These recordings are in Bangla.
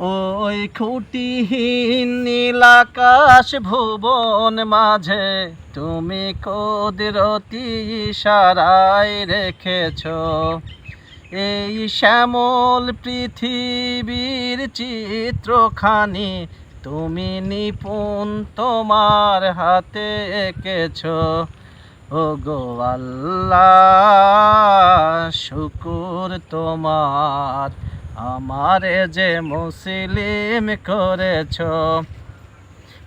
ওই খুঁটিহীন নীল আকাশ ভুবন মাঝে তুমি কদরতি ইশারায় রেখেছ। এই শ্যামল পৃথিবীর চিত্রখানি তুমি নিপুণ তোমার হাতে এঁকেছ। ও গো আল্লাহ, শুকুর তোমার। আমারে যে মুসলিম করেছ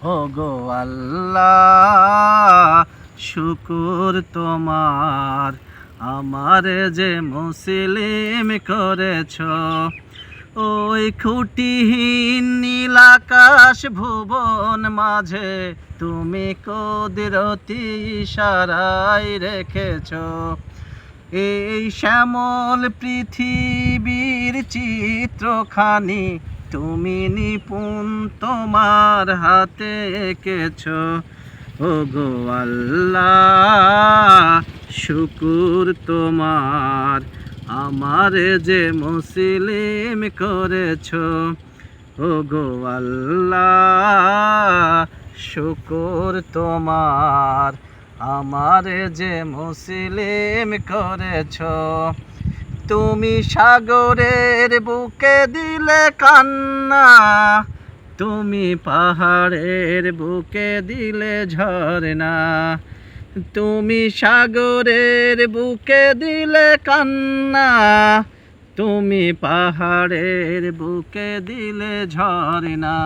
ও গো আল্লাহ, শুকুর তোমার। আমারে যে মুসলিম করেছ, ওই খুঁটিহীন নীল আকাশ ভুবন মাঝে তুমি কদিরতি সারাই রেখেছ। এই শ্যামল পৃথিবীর চিত্রখানি, তুমি নিপুণ তোমার হাতে এঁকেছ। ও গো আল্লাহ, শুকুর তোমার, আমার যে মুসলিম করেছ। ও গো আল্লাহ, শুকুর তোমার আমার যে মুসলিম করেছ, তুমি সাগরের বুকে দিলে কান্না, তুমি পাহাড়ের বুকে দিলে ঝরনা তুমি সাগরের বুকে দিলে কান্না, তুমি পাহাড়ের বুকে দিলে ঝরনা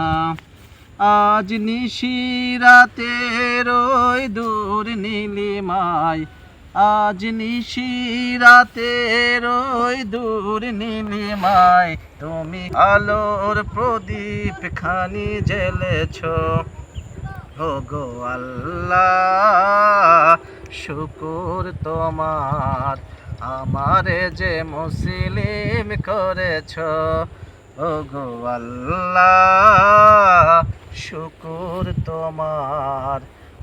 আজ নিশিরাতের ওই দূর নীলিমায় আজ নিশিরাতের ওই দূর নীলিমায় তুমি আলোর প্রদীপ খানি জ্বেলেছ ও গো আল্লাহ, শুকুর তোমার, আমারে যে মুসলিম করেছ ও গো আল্লাহ, শুকুর তোমার।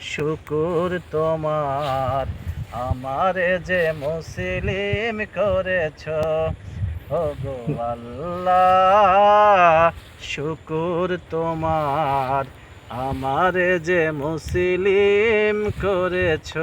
শুকুর তোমার, আমার যে মুসলিম করেছ। ও গো আল্লাহ, শুকুর তোমার, আমারে যে মুসলিম করেছ।